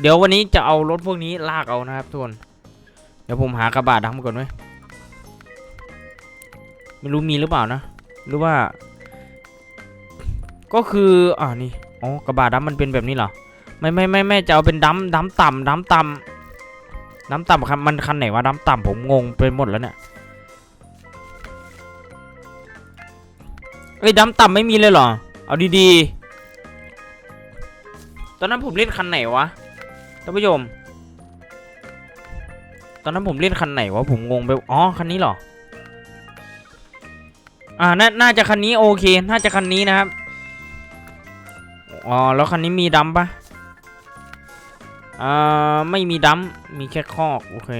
เดี๋ยววันนี้จะเอารถพวกนี้ลากเอานะครับทุกคนเดี๋ยวผมหากระบะดำก่อนไหมไม่รู้มีหรือเปล่านะ หรือว่า ก็คืออ่านี่อ๋อกระบะดำมันเป็นแบบนี้เหรอไม่ไม่ไม่ไม่จะเอาเป็นดำดำต่ำดำต่ำดำต่ำครับมันคันไหนวะดำต่ำผมงงไปหมดแล้วเนี่ยเอ้ยดำต่ำไม่มีเลยเหรอ เอาดีๆ ตอนนั้นผมเล่นคันไหนวะ ท่านผู้ชม ตอนนั้นผมเล่นคันไหนวะผมงงไป อ๋อ คันนี้เหรอ อ่าน,น่าจะคันนี้โอเค น่าจะคันนี้นะครับ อ๋อ แล้วคันนี้มีดำปะอ่า ไม่มีดำมีแค่คอกโอเค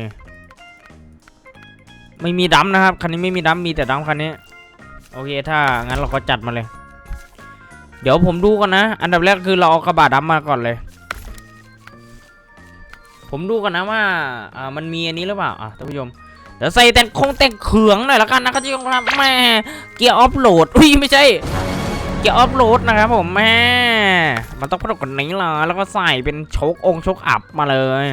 ไม่มีดำนะครับ คันนี้ไม่มีดำมีแต่ดำคันนี้ โอเค ถ้างั้นเราก็จัดมาเลย เดี๋ยวผมดูก่อนนะ อันดับแรกคือเราเอากระบะดำมาก่อนเลย ผมดูก่อนนะว่าอ่ามันมีอันนี้หรือเปล่าอะท่านผู้ชมเดี๋ยวใส่แต่คงแต่งเขืองหน่อยละกันนะครับที่ผมครับแม่เกียร์ออฟโหลดอุ้ยไม่ใช่เกียร์ออฟโหลดนะครับผมแม่มันต้องประกอบนี้เลยแล้วก็ใส่เป็นชคองชคอัพมาเลย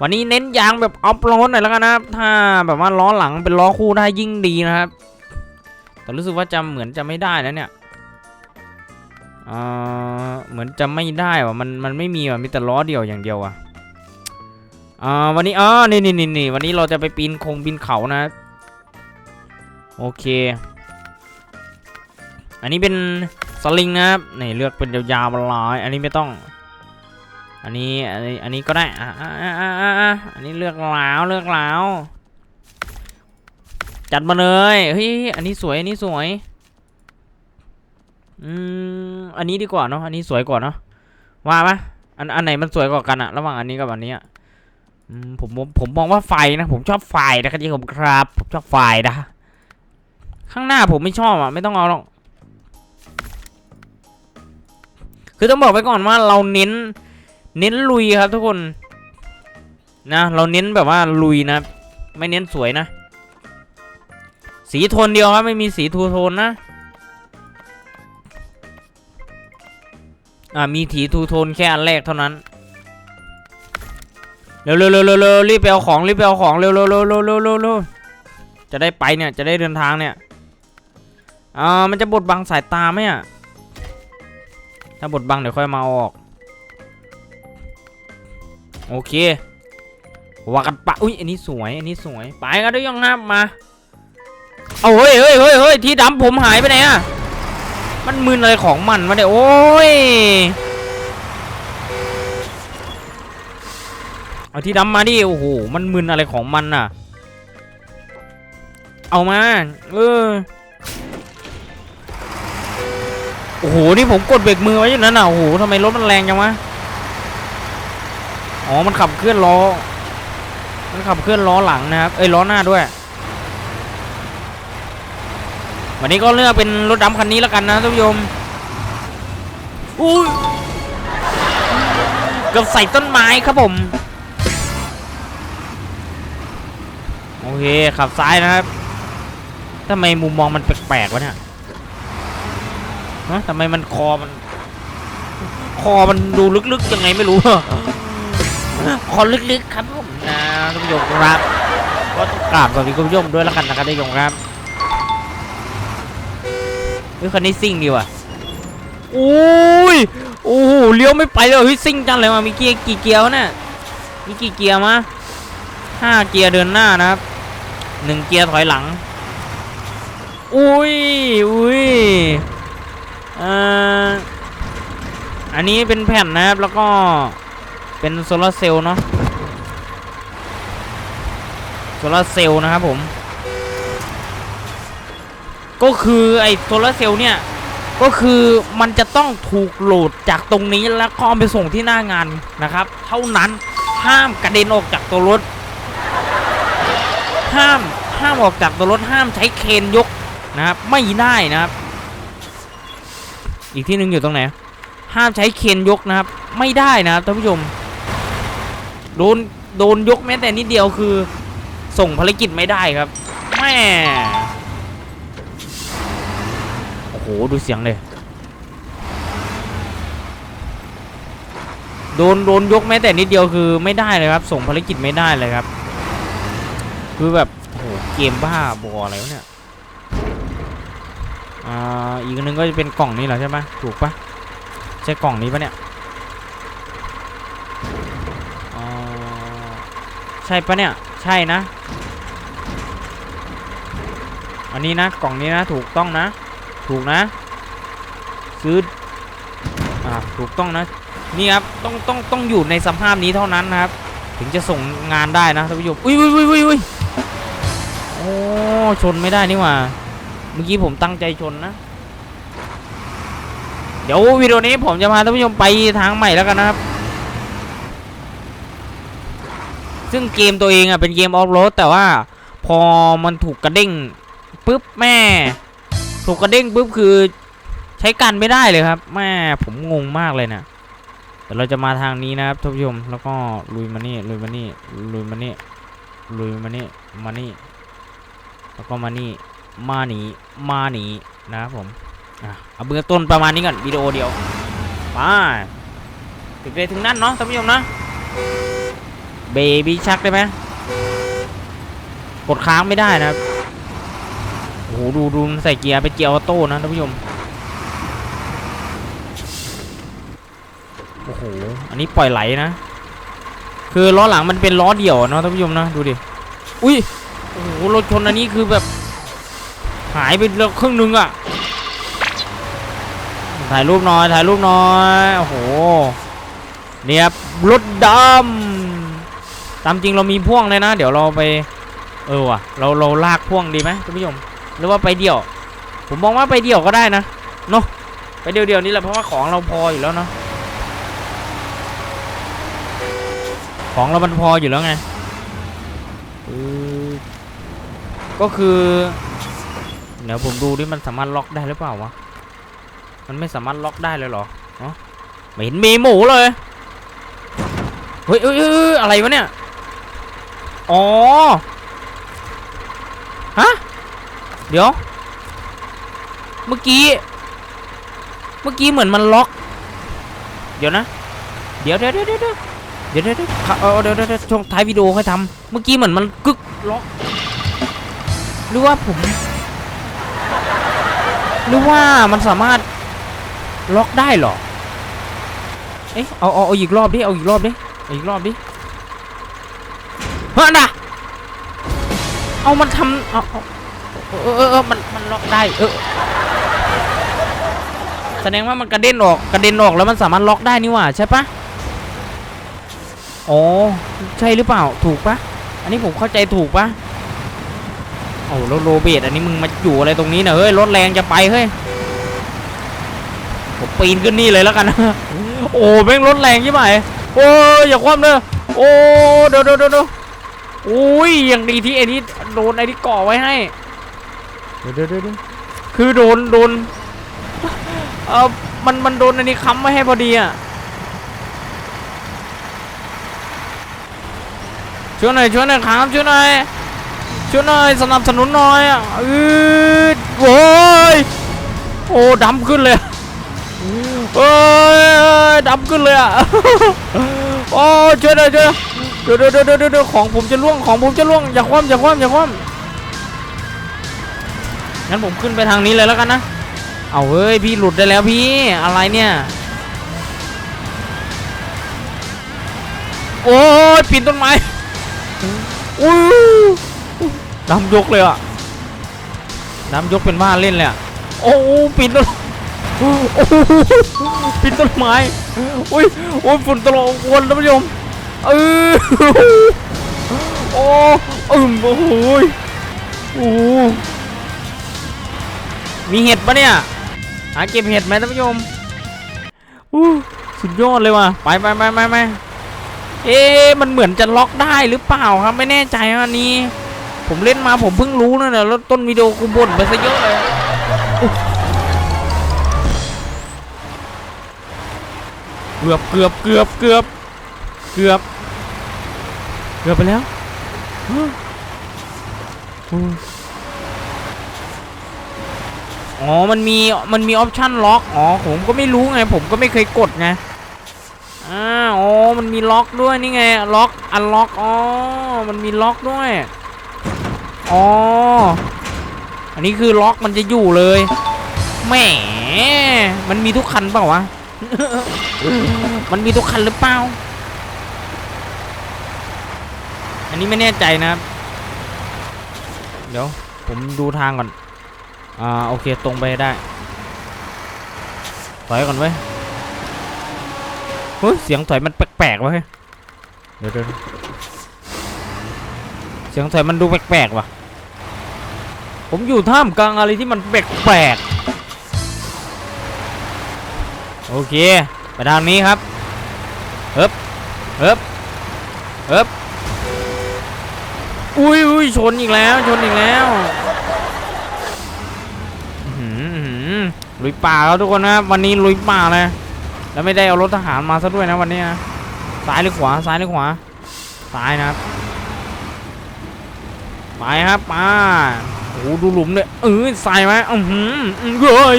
วันนี้เน้นยางแบบออฟโหลดหน่อยแล้วกันนะครับถ้าแบบว่าล้อหลังเป็นล้อคู่ได้ยิ่งดีนะครับแต่รู้สึกว่าจะเหมือนจะไม่ได้นะเนี่ย อ่อเหมือนจะไม่ได้ว่ะมันมันไม่มีว่ะมีแต่ล้อเดียวอย่างเดียวอะอ่าวันนี้อ๋อนี่นี่นี่นี่วันนี้เราจะไปปีนคงปีนเขานะ โอเค อันนี้เป็นสลิงนะครับนี่เลือกเป็นยาวๆมาลายอันนี้ไม่ต้อง อันนี้อันนี้อันนี้ก็ได้อะอะอะอะอะอะอันนี้เลือกแล้วเลือกแล้วจัดมาเลยเฮ้ยอันนี้สวยอันนี้สวย อืมอันนี้ดีกว่าเนาะอันนี้สวยกว่าเนาะว่าปะอันอันไหนมันสวยกว่ากันอะระหว่างอันนี้กับอันนี้อะผมผมผมมองว่าไฟนะผมชอบไฟนะครับที่ผมครับผมชอบไฟนะข้างหน้าผมไม่ชอบอะไม่ต้องเอาหรอกคือต้องบอกไว้ก่อนว่าเราเน้น เน้นลุยครับทุกคนนะเราเน้นแบบว่าลุยนะ ไม่เน้นสวยนะ สีโทนเดียวครับไม่มีสีทูโทนนะ อ่ามีถีทูโทนแค่อันแรกเท่านั้นเร็วเร็วเร็วเร็วเร็วรีบไปเอาของรีบไปเอาของเร็วเร็วเร็วเร็วเร็วเร็วจะได้ไปเนี่ยจะได้เดินทางเนี่ยอ่ามันจะบดบังสายตาไหมอะถ้าบดบังเดี๋ยวค่อยมาออก โอเคว่ากันปะอุ้ยอันนี้สวยอันนี้สวยไปกันด้วยยังครับมาเอาเฮ้ยเฮ้ยเฮ้ยเฮ้ยที่ดำผมหายไปไหนอะ มันมึนอะไรของมันมาเนี่ยโอ้ยเอาที่ดำมาดิโอ้โหมันมึนอะไรของมันน่ะ เอามาเออโอ้โหนี่ผมกดเบรกมือไว้อยู่นั่นน่ะโอ้โหทำไมรถมันแรงจังวะอ๋อมันขับเคลื่อนล้อ มันขับเคลื่อนล้อหลังนะครับเอ้ยล้อหน้าด้วย วันนี้ก็เลือกเป็นรถดำคันนี้แล้วกันนะท่านผู้ชมอุ้ยเกือบใส่ต้นไม้ครับผม โอเคขับซ้ายนะครับทำไมมุมมองมันแปลกๆวะเนี่ยฮะทำไมมันคอมัน คอมันดูลึกๆยังไงไม่รู้คอลึกๆครับผมนะท่านผู้ชมครับ ก็ต้องกราบสวัสดีคุณผู้ชมด้วยแล้วกันนะครับท่านผู้ชมครับ เฮ้ยคันนี้ซิ่งดีว่ะโอ้ยโอ้โหเลี้ยวไม่ไปเลยเฮ้ยซิ่งจังเลยว่ะมีเกียร์กี่เกียร์วะเนี่ยมีกี่เกียร์มะห้าเกียร์เดินหน้านะครับหนึ่งเกียร์ถอยหลังอุ้ยอุ้ยเอ่ออันนี้เป็นแผ่นนะครับแล้วก็เป็นโซลาร์เซลล์เนาะโซลาร์เซลล์นะครับผม ก็คือไอ้โซลาร์เซลล์เนี่ย ก็คือมันจะต้องถูกโหลดจากตรงนี้แล้วก็เอาไปส่งที่หน้างานนะครับ เท่านั้นห้ามกระเด็นออกจากตัวรถ ห้ามห้ามออกจากตัวรถห้ามใช้เครนยกนะครับไม่ได้นะครับ อีกที่หนึ่งอยู่ตรงไหนห้ามใช้เคนยกนะครับ ไม่ได้นะครับท่านผู้ชมโดนโดนยกแม้แต่นิดเดียวคือ ส่งภารกิจไม่ได้ครับแม่ หดูเสียงเลย โดนโดนยกแม้แต่นิดเดียวคือไม่ได้เลยครับ ส่งภารกิจไม่ได้เลยครับ คือแบบโอ้โหเกมบ้าบออะไรวะเนี่ยอ่าอีกนึงก็จะเป็นกล่องนี้แหละใช่ไหมถูกปะใช่กล่องนี้ปะเนี่ยอ่าใช่ปะเนี่ยใช่นะ อันนี้นะกล่องนี้นะถูกต้องนะ ถูกนะ ซื้ออ่าถูกต้องนะ นี่ครับ ต้องต้องต้องอยู่ในสภาพนี้เท่านั้นนะครับ ถึงจะส่งงานได้นะท่านผู้ชมอุ้ยอุ้ยอุ้ยอุ้ยอุ้ยโอ้ชนไม่ได้นี่หว่า เมื่อกี้ผมตั้งใจชนนะ เดี๋ยววิดีโอนี้ผมจะพาท่านผู้ชมไปทางใหม่แล้วกันนะครับ ซึ่งเกมตัวเองอะเป็นเกมออฟโรดแต่ว่าพอมันถูกกระเด้งปุ๊บแม่ ถูกกระเด้งปุ๊บคือใช้กันไม่ได้เลยครับแม่ผมงงมากเลยนะเดี๋ยวเราจะมาทางนี้นะครับท่านผู้ชมแล้วก็ลุยมานี่ลุยมานี่ลุยมานี่ลุยมานี่มานี่แล้วก็มานี่มาหนีมาหนีนะครับผมอะเอาเบื้องต้นประมาณนี้ก่อนวิดีโอเดียวไปถึงไปถึงนั่นเนาะท่านผู้ชมนะเบบี้ชักได้ไหมกดค้างไม่ได้นะครับ โอ้โหดูดูมันใส่เกียร์เป็นเกียร์ออโต้นะท่านผู้ชมโอ้โหอันนี้ปล่อยไหลนะ คือล้อหลังมันเป็นล้อเดี่ยวเนาะท่านผู้ชมนะดูดิอุ้ยโอ้โหรถชนอันนี้คือแบบ หายไปแล้วครึ่งหนึงอะถ่ายรูปน่อยถ่ายรูปน่อยโอ้โหเนี่ยรถดำตามจริงเรามีพ่วงเลยนะ เดี๋ยวเราไปเออว่ะเราเราลากพ่วงดีไหมท่านผู้ชม หรือว่าไปเดี่ยว ผมมองว่าไปเดี่ยวก็ได้นะเนาะไปเดี่ยวๆนี่แหละเพราะว่าของเราพออยู่แล้วเนาะของเรามันพออยู่แล้วไงก็คือเดี๋ยวผมดูดิมันสามารถล็อกได้หรือเปล่าวะมันไม่สามารถล็อกได้เลยเหรอเนาะไม่เห็นมีหมูเลยเฮ้ยเอ้ยเอ้ยเอ้ยอะไรวะเนี่ยอ๋อฮะ เดี๋ยว เมื่อกี้ เมื่อกี้เหมือนมันล็อก เดี๋ยวนะ เดี๋ยวเดี๋ยวเดี๋ยวเดี๋ยวเดี๋ยวเดี๋ยวเดี๋ยวเดี๋ยวช่วงท้ายวิดีโอค่อยทำเมื่อกี้เหมือนมันกึกล็อก หรือว่าผม หรือว่ามันสามารถล็อกได้หรอ เอ๊ะ เอาเอาเอาอีกรอบดิ เอาอีกรอบดิ เอาอีกรอบดิเฮ้ยนะเอามันทำเอา เออเออมันมันล็อกได้เออแสดงว่ามันกระเด็นออกกระเด็นออกแล้วมันสามารถล็อกได้นี่หว่าใช่ปะอ๋อใช่หรือเปล่าถูกปะอันนี้ผมเข้าใจถูกปะโอ้แล้วโรเบตอันนี้มึงมาอยู่อะไรตรงนี้เนะเฮ้ยรถแรงจะไปเฮ้ยผมปีนขึ้นนี่เลยแล้วกันนะโอ้แม่งรถแรงใช่ไหมโอ้ยอย่าคว่ำเด้อโอ้เดี๋ยวเดี๋ยวเดี๋ยวโอ้ยอย่างดีที่ไอ้นี่โดนไอ้นี่ก่อไว้ให้ เดี๋ยวเดี๋ยวคือโดนโดนเออมันมันโดนอันนี้ค้ำไว้ให้พอดีอะช่วยหน่อยช่วยหน่อยครับช่วยหน่อยช่วยหน่อยสนับสนุนหน่อยอะอืดโว้ยโอ้ดำขึ้นเลยโอ้ยดำขึ้นเลยอะโอ้ช่วยหน่อยช่วยเดี๋ยวเดี๋ยวเดี๋ยวเดี๋ยวเดี๋ยวของผมจะล่วงของผมจะล่วงอย่าคว่ำอย่าคว่ำอย่าคว่ำ งั้นผมขึ้นไปทางนี้เลยแล้วกันนะ เอาเฮ้ยพี่หลุดได้แล้วพี่อะไรเนี่ย โอ้ยปีนต้นไม้อู้ดำยกเลยอะดำยกเป็นบ้าเล่นเลยอะโอ้ปีนต้นโอ้โหปีนต้นไม้อุ้ยโอ้ยฝุ่นตลบวนท่านผู้ชมเออโอ้อึมโอ้โหยโอ้ มีเห็ดปะเนี่ย หาเก็บเห็ดไหมท่านผู้ชมอู้สุดยอดเลยว่ะ ไปไปไปไปไปเอ๊มันเหมือนจะล็อกได้หรือเปล่าครับไม่แน่ใจอันนี้ ผมเล่นมาผมเพิ่งรู้นะเนี่ยแล้วต้นวิดีโอกูบ่นไปซะเยอะเลยเกือบเกือบเกือบเกือบเกือบเกือบไปแล้ว อ๋อ มันมี มันมีออปชั่นล็อก อ๋อ ผมก็ไม่รู้ไง ผมก็ไม่เคยกดไงออ้าวอ๋อมันมีล็อกด้วยนี่ไง ล็อก อันล็อก อ๋อ มันมีล็อกด้วย อ๋อ อันนี้คือล็อกมันจะอยู่เลย แหม มันมีทุกคันเปล่าวะ มันมีทุกคันหรือเปล่า อันนี้ไม่แน่ใจนะครับ เดี๋ยว ผมดูทางก่อน อ่าโอเคตรงไปได้ถอยก่อนเว้เฮ้ยเสียงถอยมันแปลกๆวะเฮ้ยเดี๋ยวเดี๋ยวเสียงถอยมันดูแปลกๆวะผมอยู่ท่ามกลางอะไรที่มันแปลกๆโอเคไปทางนี้ครับเฮ้บเฮ้บเฮ้บอุ้ยอุ้ยชนอีกแล้วชนอีกแล้ว ลุยป่าแล้วทุกคนนะวันนี้ลุยป่าเลยแล้วไม่ได้เอารถทหารมาซะด้วยนะวันนี้นะซ้ายหรือขวาซ้ายหรือขวาซ้ายนะครับไปครับมาโอ้ดูหลุมเลยเออใส่ไหมอือหือเฮ้ย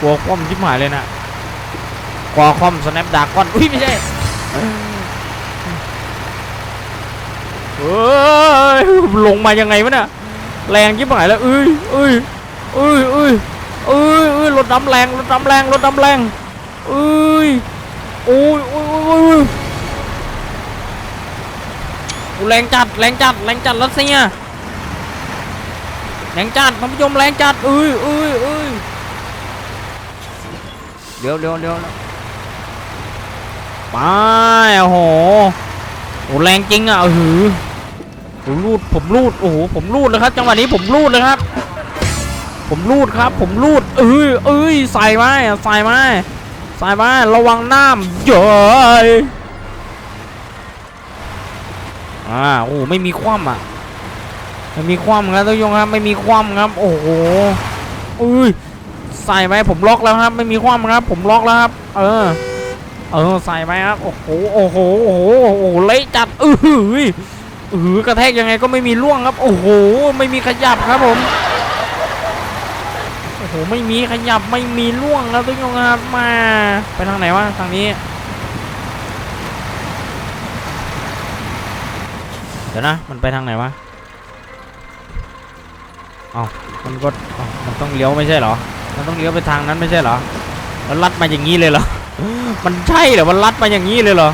กลัวคว่ำชิบหายเลยนะกลัวคว่ำสแนปดากอนอุ้ยไม่ใช่เอ้ยลงมายังไงวะเนี่ยแรงชิบหายแล้วเอ้ยเอ้ยเอ้ยเอ้ย เอ้ยเอ้ยรถดำแรงรถดำแรงรถดำแรงเอ้ยโอ้ยโอ้ยโอ้ยโอ้ยแรงจัดแรงจัดแรงจัดรัสเซียแรงจัดท่านผู้ชมแรงจัดเอ้ยเอ้ยเอ้ยเดี๋ยวเดี๋ยวเดี๋ยวไปโอ้โหโอ้แรงจริงอะเออผมรูดผมรูดโอ้โหผมรูดเลยครับจังหวะนี้ผมรูดเลยครับ ผมรูดครับ ผมรูดเอ้ยเอ้ยใส่ม้ใส่ม้ใส่ม้ระวังน้ำเยอะอ่าโอ้ไม่มีคว่ำอะไม่มีความครับทุกท่านครับไม่มีความครับ โอ้โหเอ้ยใส่ไหมผมล็อกแล้วครับ ไม่มีความครับ ผมล็อกแล้วครับ เออ เออใส่ไหมครับโอ้โหโอ้โหโอ้โหโอ้โหเละจัดอือออือหือกระแทกยังไงก็ไม่มีร่วงครับ โอ้โห ไม่มีขยับครับผม หไม่มีขยับไม่มีร่วงครับทุกท่านครับมา ไปทางไหนวะทางนี้ เดี๋ยวนะมันไปทางไหนวะมันก็มันต้องเลี้ยวไม่ใช่เหรอ มันต้องเลี้ยวไปทางนั้นไม่ใช่เหรอแล้วลัดมาอย่างนี้เลยเหรอ มันใช่เหรอ มันลัดมาอย่างนี้เลยเหรอ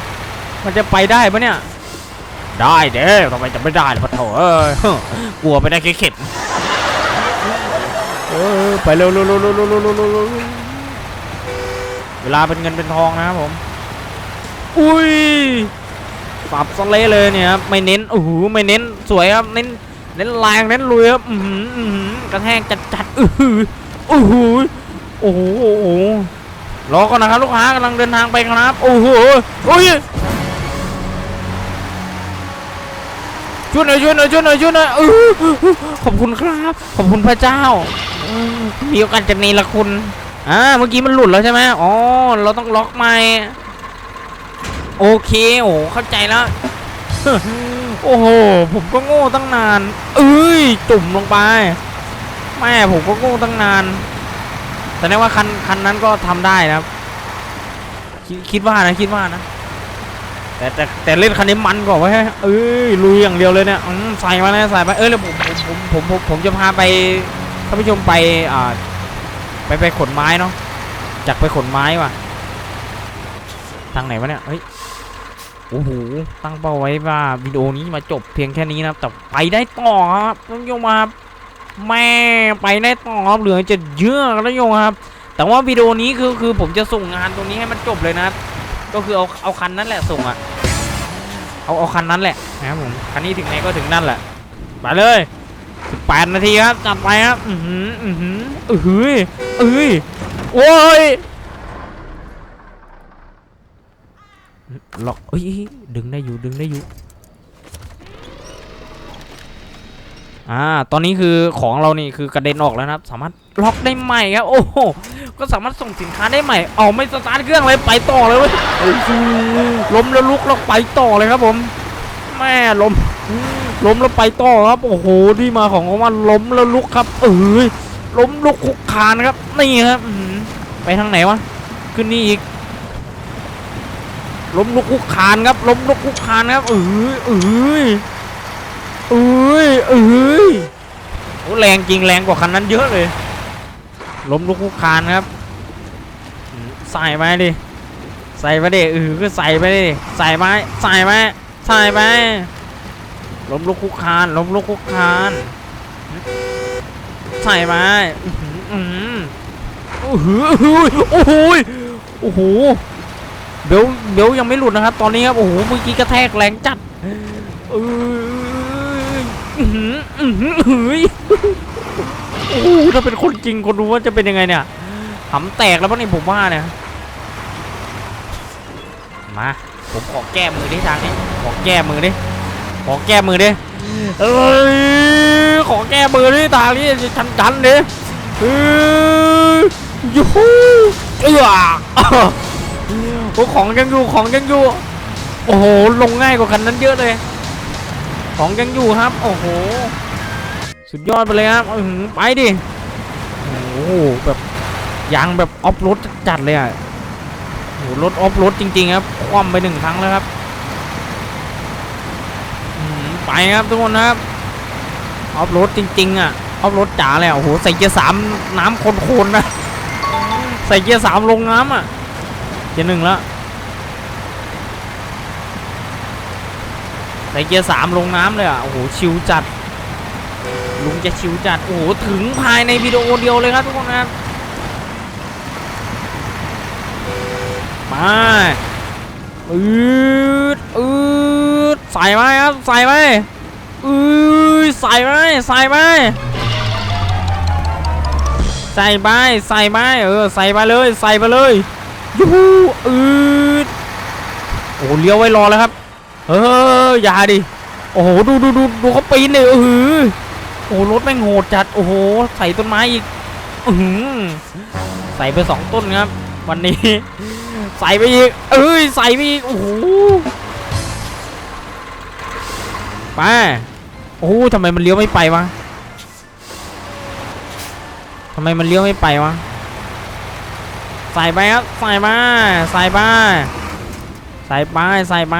มันจะไปได้ปะเนี่ย ได้เด้ทำไมจะไม่ได้ล่ะปะโถเอ้ยกลัวไปได้แค่เข็ด ไปเร็วเร็วเร็วเร็วเร็วเวลาเป็นเงินเป็นทองนะครับผม อุ้ยปรับสเลเลยเนี่ยครับไม่เน้นโอ้โหไม่เน้นสวยครับเน้นเน้นแรงเน้นรวยครับอืมอืมกระแทกจัดจัดอือโอ้โหโอ้โหรอก่อนนะครับลูกค้ากำลังเดินทางไปครับ โอ้โหโอ้ย ช่วยหน่อยช่วยหน่อยช่วยหน่อยช่วยหน่อยเออขอบคุณครับ ขอบคุณพระเจ้ามีโอกาสจะเนรคุณอ่าเมื่อกี้มันหลุดแล้วใช่ไหมอ๋อเราต้องล็อกใหม่โอเคโอ้เข้าใจแล้วโอ้โหผมก็โง่ตั้งนาน เอ้ยจุ่มลงไปแม่ผมก็โง่ตั้งนาน แต่แน่ว่าคันคันนั้นก็ทำได้นะครับคคิดว่านะคิดว่านะ แต่แต่แต่เล่นคันนี้มันกว่าเว้ยเอ้ยลุยอย่างเดียวเลยเนี่ยอืมใส่มาเลยใส่มาเอ้ยแล้วผมผมผมผมผมผมจะพาไปท่านผู้ชมไปอ่าไปไปขนไม้เนาะจากไปขนไม้ว่ะทางไหนวะเนี่ยเฮ้ยโอ้โหตั้งเป้าไว้ว่าวิดีโอนี้มาจบเพียงแค่นี้นะครับแต่ไปได้ต่อครับท่านผู้ชมครับแม่ไปได้ต่อครับเหลือจะเยอะครับท่านผู้ชมครับ แต่ว่าวิดีโอนี้คือคือผมจะส่งงานตรงนี้ให้มันจบเลยนะครับ ก็คือเอาเอาคันนั้นแหละส่งอะเอาเอาคันนั้นแหละนะครับผมคันนี้ถึงไหนก็ถึงนั่นแหละไปเลย18นาทีครับจัดไปครับอือหืออือหืออือหือเอ้ยโอ้ยล็อกเอ้ยดึงได้อยู่ดึงได้อยู่ อ่า ตอนนี้คือของเรานี่คือกระเด็นออกแล้วนะครับ สามารถล็อกได้ใหม่ครับ โอ้โห ก็สามารถส่งสินค้าได้ใหม่ เอาไม่สตาร์ทเครื่องเลยไปต่อเลยเว้ยโอ้โหล้มแล้วลุกแล้วไปต่อเลยครับผม แม่ล้ม ล้มแล้วไปต่อครับ โอ้โห ที่มาของคำว่าล้มแล้วลุกครับ เอ้ย ล้มลุกคุกคานครับ นี่ครับไปทางไหนวะ ขึ้นนี่อีก ล้มลุกคุกคานครับ ล้มลุกคุกคานครับ เอ้ยเอ้ย อ้ยเอ้ยโอ้แรงจริงแรงกว่าคันนั้นเยอะเลย ล้มลุกคุกคานครับอืมใส่ไปดิ ใส่ไปดิเออก็ใส่ไปดิ ใส่ไปใส่ไปใส่ไป ล้มลุกคุกคาน ล้มลุกคุกคาน ใส่ไปอื้อหืออื้อหือโอ้โหโอ้โหโอ้โหเบลเบลยังไม่หลุดนะครับ ตอนนี้ครับ โอ้โห เมื่อกี้กระแทกแรงจัดเอออื้ อืออื้อหือโอ้ถ้าเป็นคนจริงคนดูว่าจะเป็นยังไงเนี่ยหำแตกแล้วป่ะนี่ผมว่าเนี่ย มา ผมขอแก้มือดิทางนี้ ขอแก้มือดิ ขอแก้มือดิ เอ้ย ขอแก้มือดิทางนี้ชันชันดิเอ้ยยูฮูเอื้อโอ้ของยังอยู่ ของยังอยู่ โอ้โห ลงง่ายกว่าคันนั้นเยอะเลย ของยังอยู่ครับ โอ้โห สุดยอดไปเลยครับไปดิโอ้โหแบบยางแบบออฟโรดจัดเลยอะโหรถออฟโรดจริงๆครับคว่ำไปหนึ่งครั้งแล้วครับไปครับทุกคนครับออฟโรดจริง ๆ อะออฟโรดจ๋าเลยโอ้โหใส่เกียร์สามน้ำโคนๆนะใส่เกียร์สามลงน้ำอะเกียร์หนึ่งแล้วใส่เกียร์สามลงน้ำเลยอะโอ้โหชิวจัด ลุงจะชิวจัด โอ้โห ถึงภายในวิดีโอเดียวเลยครับทุกคนครับมาอืดอืดใส่ไหมครับ ใส่ไหมอือใส่ไหมใส่ไหมใส่ไปใส่ไปเออ ใส่ไปเลย ใส่ไปเลยยูฮูอืดโอ้โหเลี้ยวไว้รอแล้วครับ เอออย่าดิ โอ้โห ดูดูดูดูเขาปีนเลยเออ โอ้รถแม่งโหดจัด โอ้โห ใส่ต้นไม้อีกอือใส่ไปสองต้นครับ วันนี้ ใส่ไปอีก เอ้ย ใส่ไปอีก โอ้โหไปโอ้ทำไมมันเลี้ยวไม่ไปวะทำไมมันเลี้ยวไม่ไปวะใส่ไปครับ ใส่มา ใส่ไปใส่ไปใส่ไป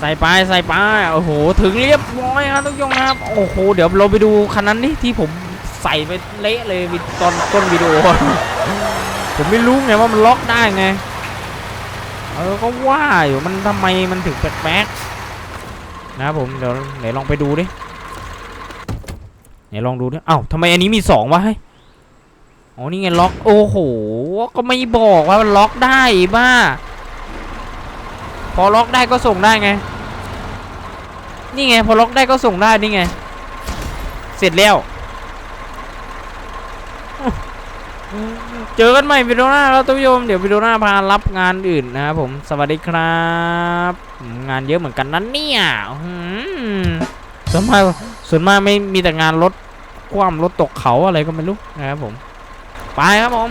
ใส่ไปใส่ไปโอ้โหถึงเรียบร้อยครับทุกท่านครับโอ้โหเดี๋ยวเราไปดูคันนั้นนี่ที่ผมใส่ไปเละเลยตอนต้นวิดีโอผมไม่รู้ไงว่ามันล็อกได้ไงเออก็ว่าอยู่มันทำไมมันถึงแปลกๆนะผมเดี๋ยวไหนลองไปดูดิไหนลองดูดิเอ้าทำไมอันนี้มีสองวะเฮ้อ๋อนี่ไงล็อกโอ้โหก็ไม่บอกว่ามันล็อกได้บ้า พอล็อกได้ก็ส่งได้ไง นี่ไงพอล็อกได้ก็ส่งได้นี่ไง เสร็จแล้ว เจอกันใหม่วิดีโอหน้าแล้วทุกผู้ชมเดี๋ยววิดีโอหน้าพารับงานอื่นนะครับผม สวัสดีครับ งานเยอะเหมือนกันนั้นเนี่ยส่วนมากส่วนมากไม่มีแต่งานรถคว่ำรถตกเขาอะไรก็ไม่รู้นะครับผม ไปครับผม